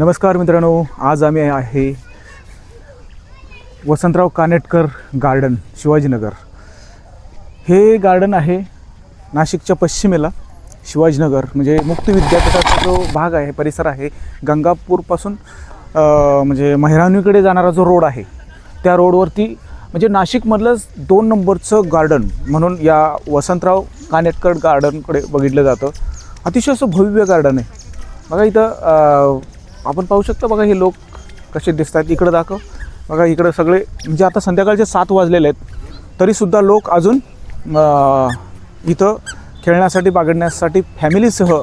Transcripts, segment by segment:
नमस्कार मित्रांनो आज आम्ही आहे वसंतराव कानेटकर गार्डन शिवाजीनगर. हे गार्डन आहे नाशिकच्या पश्चिमेला शिवाजीनगर. म्हणजे मुक्त विद्यापीठाचा जो भाग आहे परिसर आहे गंगापूरपासून म्हणजे महिराणीकडे जाणारा जो रोड आहे त्या रोडवरती म्हणजे नाशिकमधलंच दोन नंबरचं गार्डन म्हणून या वसंतराव कानेटकर गार्डनकडे बघितलं जातं. अतिशय असं भव्य गार्डन आहे. बघा इथं आपण पाहू शकतो बघा हे लोक कसे दिसतात इकडं दाखव. बघा इकडं सगळे म्हणजे आता संध्याकाळचे सात वाजलेले आहेत तरीसुद्धा लोक अजून इथं खेळण्यासाठी बागडण्यासाठी फॅमिलीसह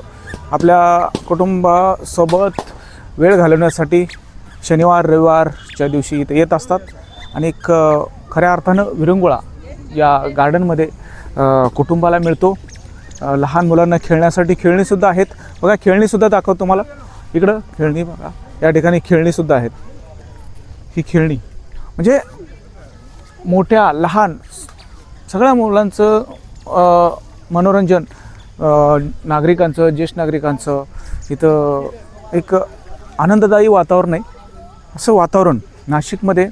आपल्या कुटुंबासोबत वेळ घालवण्यासाठी शनिवार रविवारच्या दिवशी इथं येत असतात. आणि एक खऱ्या अर्थानं विरंगुळा या गार्डनमध्ये कुटुंबाला मिळतो. लहान मुलांना खेळण्यासाठी खेळणीसुद्धा आहेत. बघा खेळणीसुद्धा दाखवतो तुम्हाला. इकडं खेळणी बघा. या ठिकाणी खेळणीसुद्धा आहेत. ही खेळणी. म्हणजे मोठ्या लहान सगळ्या मुलांचं मनोरंजन नागरिकांचं ज्येष्ठ नागरिकांचं इथं एक आनंददायी वातावरण आहे. असं वातावरण नाशिकमध्ये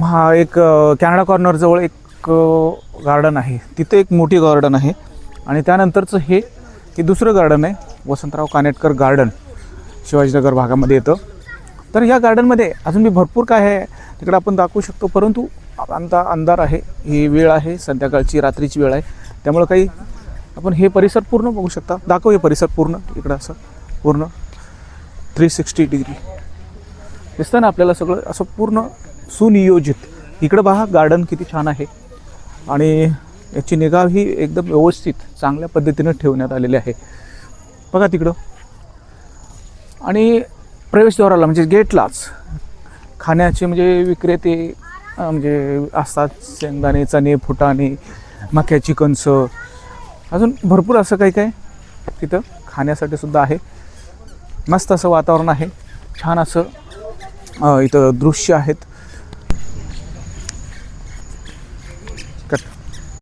हा एक कॅनडा कॉर्नरजवळ एक गार्डन आहे. तिथे एक मोठी गार्डन आहे. आणि त्यानंतरचं हे की दुसरं गार्डन आहे वसंतराव कानेटकर गार्डन शिवाजीनगर भागामध्ये येतं. तर या गार्डनमध्ये अजून मी भरपूर काय आहे तिकडे आपण दाखवू शकतो. परंतु आता अंधार आहे ही वेळ आहे संध्याकाळची रात्रीची वेळ आहे. त्यामुळं काही आपण हे परिसर पूर्ण बघू शकता. दाखव हे परिसर पूर्ण इकडं असं पूर्ण थ्री सिक्स्टी डिग्री दिसतं ना आपल्याला सगळं? असं पूर्ण सुनियोजित. इकडं पहा गार्डन किती छान आहे. आणि याची निगा ही एकदम व्यवस्थित चांगल्या पद्धतीनं ठेवण्यात आलेली आहे. बघा तिकडं. आणि प्रवेशद्वाराला म्हणजे गेटलाच खाण्याचे म्हणजे विक्रेते म्हणजे असतात शेंगदाणे चणे फुटाणे मक्याची कणसं. अजून भरपूर असं काही काय तिथं खाण्यासाठी सुद्धा आहे. मस्त असं वातावरण आहे. छान असं इथं दृश्य आहेत.